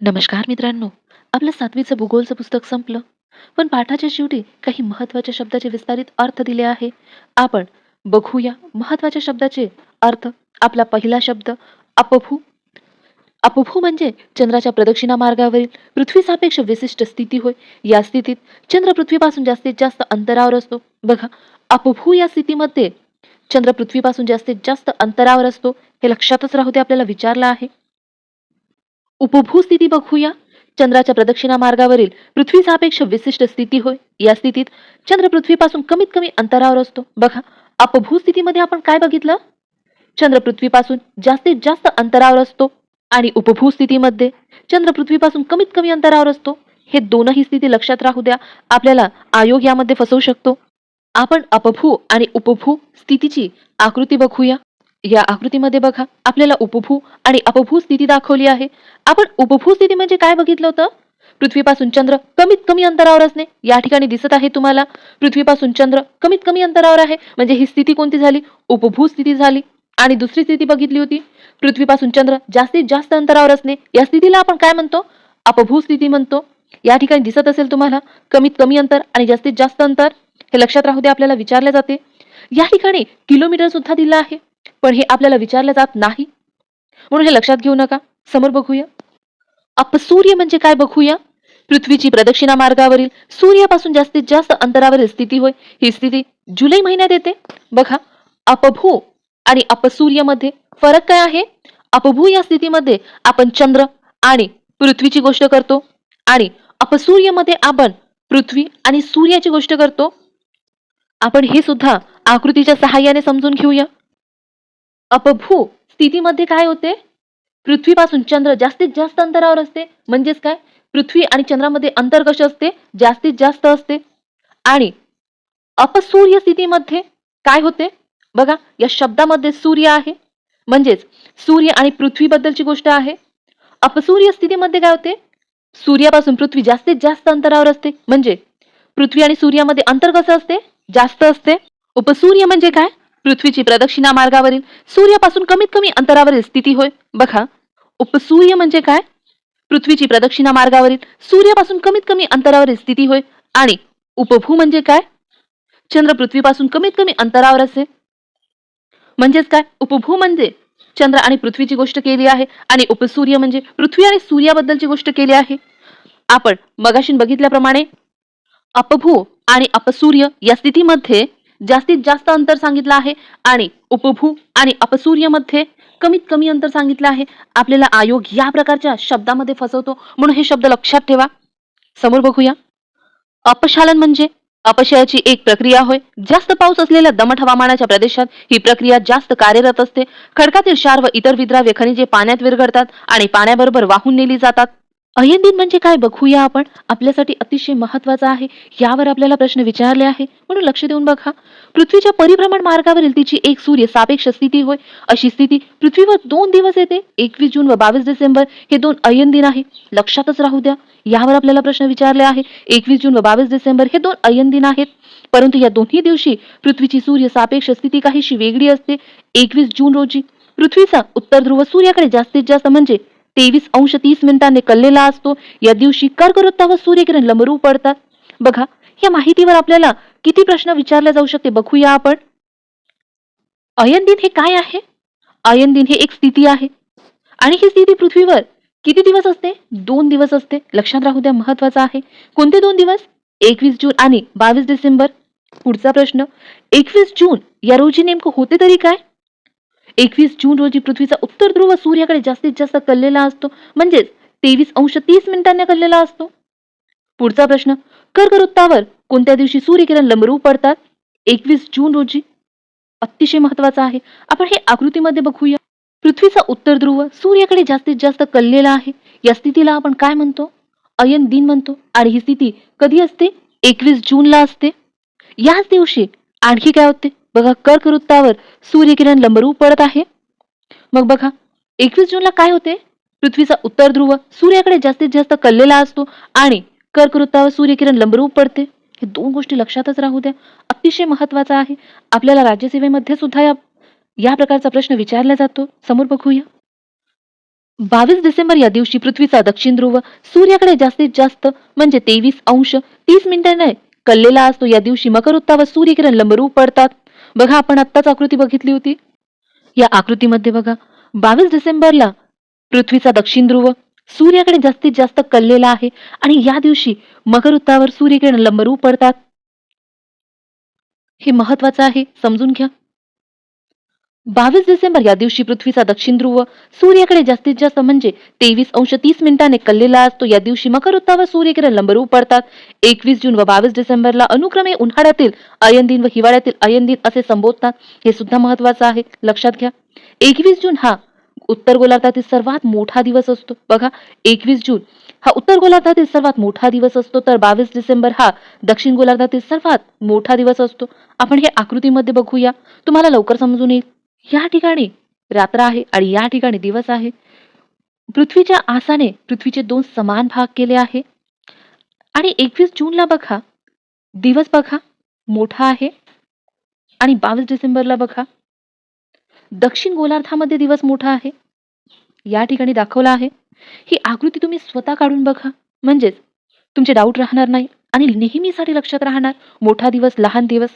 नमस्कार मित्रांनो आपलं सातवीचं भूगोलचं पुस्तक संपलं. पण पाठाच्या शेवटी काही महत्त्वाच्या शब्दाचे विस्तारित अर्थ दिले आहे. आपण बघूया महत्त्वाच्या शब्दाचे अर्थ. आपला पहिला शब्द अपभू. अपभू म्हणजे चंद्राच्या प्रदक्षिणा मार्गावरील पृथ्वी सापेक्ष विशिष्ट स्थिती होय. या स्थितीत चंद्र पृथ्वीपासून जास्तीत जास्त अंतरावर असतो. बघा अपभू या स्थितीमध्ये चंद्र पृथ्वीपासून जास्तीत जास्त अंतरावर असतो हे लक्षातच राहू दे आपल्याला विचारलं आहे. उपभू स्थिती बघूया. चंद्राच्या प्रदक्षिणा मार्गावरील पृथ्वी सापेक्ष विशिष्ट स्थिती होय. या स्थितीत चंद्र पृथ्वीपासून कमीत कमी अंतरावर असतो. बघा अपभू स्थितीमध्ये आपण काय बघितलं? चंद्र पृथ्वीपासून जास्तीत जास्त अंतरावर असतो आणि उपभू स्थितीमध्ये चंद्र पृथ्वीपासून कमीत कमी अंतरावर असतो. हे दोनही स्थिती लक्षात राहू द्या. आपल्याला आयोग यामध्ये फसवू शकतो. आपण अपभू आणि उपभू स्थितीची आकृती बघूया. या आकृतीमध्ये बघा आपल्याला उपभू आणि अपभू स्थिती दाखवली आहे. आपण उपभू स्थिती म्हणजे काय बघितलं होतं? पृथ्वीपासून चंद्र कमीत कमी अंतरावर असणे या ठिकाणी दिसत आहे तुम्हाला. पृथ्वीपासून चंद्र कमीत कमी अंतरावर आहे म्हणजे ही स्थिती कोणती झाली? उपभू स्थिती झाली. आणि दुसरी स्थिती बघितली होती पृथ्वीपासून चंद्र जास्तीत जास्त अंतरावर असणे या स्थितीला आपण काय म्हणतो? अपभू स्थिती म्हणतो. या ठिकाणी दिसत असेल तुम्हाला कमीत कमी अंतर आणि जास्तीत जास्त अंतर. हे लक्षात राहू दे आपल्याला विचारले जाते. या ठिकाणी किलोमीटर सुद्धा दिलं आहे. पण हे आपल्याला विचारलं जात नाही. म्हणून हे लक्षात घेऊ नका. समोर बघूया. अपसूर्य म्हणजे काय बघूया? पृथ्वीची प्रदक्षिणा मार्गावरील सूर्यापासून जास्तीत जास्त अंतरावरील स्थिती होय. ही स्थिती जुलै महिन्यात येते. बघा अपभू आणि अपसूर्यमध्ये फरक काय आहे? अपभू या स्थितीमध्ये आपण चंद्र आणि पृथ्वीची गोष्ट करतो आणि अपसूर्यमध्ये आपण पृथ्वी आणि सूर्याची गोष्ट करतो. आपण हे सुद्धा आकृतीच्या सहाय्याने समजून घेऊया. अपभू स्थितीमध्ये काय होते? पृथ्वीपासून चंद्र जास्तीत जास्त अंतरावर असते. म्हणजेच काय? पृथ्वी आणि चंद्रामध्ये अंतर कसे असते? जास्तीत जास्त असते. आणि अपसूर्य स्थितीमध्ये काय होते? बघा या शब्दामध्ये सूर्य आहे. म्हणजेच सूर्य आणि पृथ्वीबद्दलची गोष्ट आहे. अपसूर्य स्थितीमध्ये काय होते? सूर्यापासून पृथ्वी जास्तीत जास्त अंतरावर असते. म्हणजे पृथ्वी आणि सूर्यामध्ये अंतर कसं असते? जास्त असते. उपसूर्य म्हणजे काय? पृथ्वीची प्रदक्षिणा मार्गावरील सूर्यापासून कमीत कमी अंतरावरील स्थिती होय. बघा उपसूर्य म्हणजे काय? पृथ्वीची प्रदक्षिणा मार्गावरील सूर्यापासून कमीत कमी अंतरावरील स्थिती होय. आणि उपभू म्हणजे काय? चंद्र पृथ्वीपासून कमीत कमी अंतरावर असेल म्हणजेच काय? उपभू म्हणजे चंद्र आणि पृथ्वीची गोष्ट केली आहे आणि उपसूर्य म्हणजे पृथ्वी आणि सूर्याबद्दलची गोष्ट केली आहे. आपण मगाशीन बघितल्याप्रमाणे अपभू आणि अपसूर्य या स्थितीमध्ये जास्तीत जास्त अंतर सांगितलं आहे आणि उपभू आणि अपसूर्यमध्ये कमीत कमी अंतर सांगितलं आहे. आपल्याला आयोग या प्रकारच्या शब्दामध्ये फसवतो. म्हणून हे शब्द लक्षात ठेवा. समोर बघूया. अपशालन म्हणजे अपशयाची एक प्रक्रिया होय. जास्त पाऊस असलेल्या दमट हवामानाच्या प्रदेशात ही प्रक्रिया जास्त कार्यरत असते. खडकातील क्षार व इतर विद्राव्य खनिजे पाण्यात विरघळतात आणि पाण्याबरोबर वाहून नेली जातात. अयनदिन म्हणजे काय बघूया आपण? आपल्यासाठी अतिशय महत्त्वाचा आहे. यावर आपल्याला प्रश्न विचारले आहे. म्हणून लक्ष देऊन बघा. पृथ्वीच्या परिभ्रमण मार्गावरील तिची एक सूर्य सापेक्ष स्थिती होय. अशी स्थिती पृथ्वीवर दोन दिवस येते. एकवीस जून व बावीस डिसेंबर हे दोन अयन दिन आहे. लक्षातच राहू द्या. यावर आपल्याला प्रश्न विचारले आहे. एकवीस जून व बावीस डिसेंबर हे दोन अयन दिन आहेत. परंतु या दोन्ही दिवशी पृथ्वीची सूर्य सापेक्ष स्थिती काहीशी वेगळी असते. एकवीस जून रोजी पृथ्वीचा उत्तर ध्रुव सूर्याकडे जास्तीत जास्त म्हणजे तेवीस अंश तीस मिनिटांनी कललेला असतो. या दिवशी कर्कवृत्तावर सूर्यकिरण लमरू पडतात बघा या माहितीवर आपल्याला किती प्रश्न विचारले जाऊ शकते. बघूया आपण. अयन दिन हे काय आहे? अयन दिन हे एक स्थिती आहे. आणि ही स्थिती पृथ्वीवर किती दिवस असते? दोन दिवस असते. लक्षात राहू द्या महत्त्वाचा आहे. कोणते दोन दिवस? एकवीस जून आणि बावीस डिसेंबर. पुढचा प्रश्न एकवीस जून या रोजी नेमकं होते तरी काय? एकवीस जून रोजी पृथ्वीचा उत्तर ध्रुव सूर्याकडे जास्तीत जास्त कललेला असतो. म्हणजेच तेवीस अंश तीस मिनिटांनी कललेला असतो. पुढचा प्रश्न कर्कवृत्तावर कोणत्या दिवशी सूर्यकिरण लंबरू पडतात? एकवीस जून रोजी. अतिशय महत्त्वाचा आहे. आपण हे आकृतीमध्ये बघूया. पृथ्वीचा उत्तर ध्रुव सूर्याकडे जास्तीत जास्त कललेला आहे. या स्थितीला आपण काय म्हणतो? अयन दिन म्हणतो. आणि ही स्थिती कधी असते? एकवीस जूनला असते. याच दिवशी आणखी काय होते? बघा कर्कवृत्तावर सूर्यकिरण लंबरूप पडत आहे. मग बघा एकवीस जूनला काय होते? पृथ्वीचा उत्तर ध्रुव सूर्याकडे जास्तीत जास्त कललेला असतो आणि कर्कवृत्तावर सूर्यकिरण लंबरूप पडते. हे दोन गोष्टी लक्षातच राहू द्या. अतिशय महत्वाचं आहे. आपल्याला राज्यसेवेमध्ये सुद्धा या या प्रकारचा प्रश्न विचारला जातो. समोर बघूया. बावीस डिसेंबर या दिवशी पृथ्वीचा दक्षिण ध्रुव सूर्याकडे जास्तीत जास्त म्हणजे तेवीस अंश तीस मिनिटांना कललेला असतो. या दिवशी मकर उत्तावर सूर्यकिरण लंबरूप पडतात. बघा आपण आत्ताच आकृती बघितली होती. या आकृतीमध्ये बघा बावीस डिसेंबरला पृथ्वीचा दक्षिण ध्रुव सूर्याकडे जास्तीत जास्त कललेला आहे आणि या दिवशी मकर उत्तावर सूर्यकिरण लंबरूप पडतात. हे महत्वाचं आहे समजून घ्या. बावीस डिसेंबर या दिवशी पृथ्वीचा दक्षिण ध्रुव सूर्याकडे जास्तीत जास्त म्हणजे तेवीस अंश तीस मिनिटाने कललेला असतो. या दिवशी मकर उत्तावर सूर्यकिरण लंबरूप पडतात. एकवीस जून व बावीस डिसेंबरला अनुक्रमे उन्हाळ्यातील अयन दिन व हिवाळ्यातील अयन दिन असे संबोधतात. हे सुद्धा महत्वाचं आहे. लक्षात घ्या. एकवीस जून हा उत्तर गोलार्धातील सर्वात मोठा दिवस असतो. बघा एकवीस जून हा उत्तर गोलार्धातील सर्वात मोठा दिवस असतो. तर बावीस डिसेंबर हा दक्षिण गोलार्धातील सर्वात मोठा दिवस असतो. आपण हे आकृतीमध्ये बघूया. तुम्हाला लवकर समजून येईल. या ठिकाणी रात्र आहे आणि या ठिकाणी दिवस आहे. पृथ्वीच्या आसाने पृथ्वीचे दोन समान भाग केले आहे. आणि एकवीस जूनला बघा. दिवस बघा. मोठा आहे. आणि बावीस डिसेंबरला बघा. दक्षिण गोलार्धामध्ये दिवस मोठा आहे. या ठिकाणी दाखवला आहे. ही आकृती तुम्ही स्वतः काढून बघा. म्हणजेच तुमचे डाऊट राहणार नाही आणि नेहमीसाठी लक्षात राहणार मोठा दिवस लहान दिवस.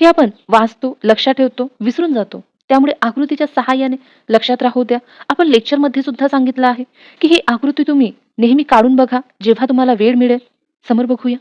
हे आपण वाचतो लक्षात ठेवतो विसरून जातो. त्यामुळे आकृतीच्या सहाय्याने लक्षात राहू द्या. आपण लेक्चरमध्ये सुद्धा सांगितलं आहे की ही आकृती तुम्ही नेहमी काढून बघा जेव्हा तुम्हाला वेळ मिळेल. समोर बघूया.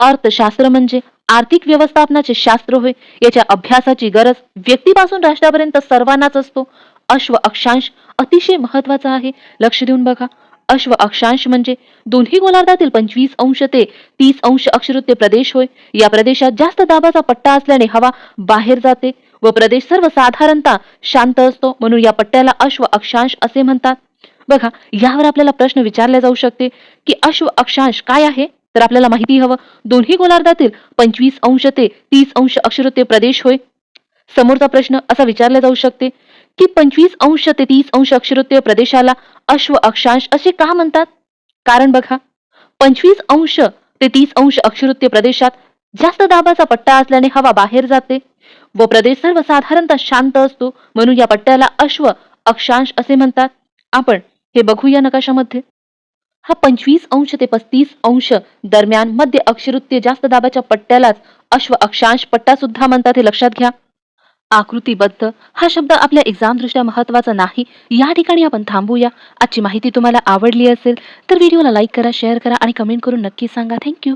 अर्थशास्त्र म्हणजे आर्थिक व्यवस्थापनाचे शास्त्र होय याच्या अभ्यासाची गरज व्यक्तीपासून राष्ट्रापर्यंत सर्वांनाच असतो. अश्व अक्षांश अतिशय महत्त्वाचा आहे. लक्ष देऊन बघा. अश्व अक्षांश म्हणजे दोन्ही गोलार्धातील पंचवीस अंश ते तीस अंश अक्षरुत्य प्रदेश होय. या प्रदेशात जास्त दाबाचा पट्टा असल्याने हवा बाहेर जाते व प्रदेश सर्वसाधारणतः शांत असतो म्हणून या पट्ट्याला अश्व अक्षांश असे म्हणतात. बघा यावर आपल्याला प्रश्न विचारला जाऊ शकते की अश्व अक्षांश काय आहे? तर आपल्याला माहिती हवं दोन्ही गोलार्धातील पंचवीस अंश ते तीस अंश अक्षरत्य प्रदेश होय. समोरचा प्रश्न असा विचारला जाऊ शकते की पंचवीस अंश ते तीस अंश अक्षरवृत्तीय प्रदेशाला अश्व अक्षांश असे का म्हणतात? कारण बघा पंचवीस अंश ते तीस अंश अक्षरवृत्तीय प्रदेशात जास्त दाबाचा पट्टा असल्याने हवा बाहेर जाते व प्रदेश सर्वसाधारणतः शांत असतो म्हणून या पट्ट्याला अश्व अक्षांश असे म्हणतात. आपण हे बघूया नकाशामध्ये. हा पंचवीस अंश ते पस्तीस अंश दरम्यान मध्य अक्षरवृत्तीय जास्त दाबाच्या पट्ट्यालाच अश्व अक्षांश पट्टा सुद्धा म्हणतात हे लक्षात घ्या. आकृतीबद्ध. हा शब्द आपल्या एक्झाम दृष्ट्या महत्त्वाचा नाही. या ठिकाणी आपण थांबूया. आजची माहिती तुम्हाला आवडली असेल तर व्हिडिओला लाईक करा शेअर करा आणि कमेंट करून नक्की सांगा. थँक्यू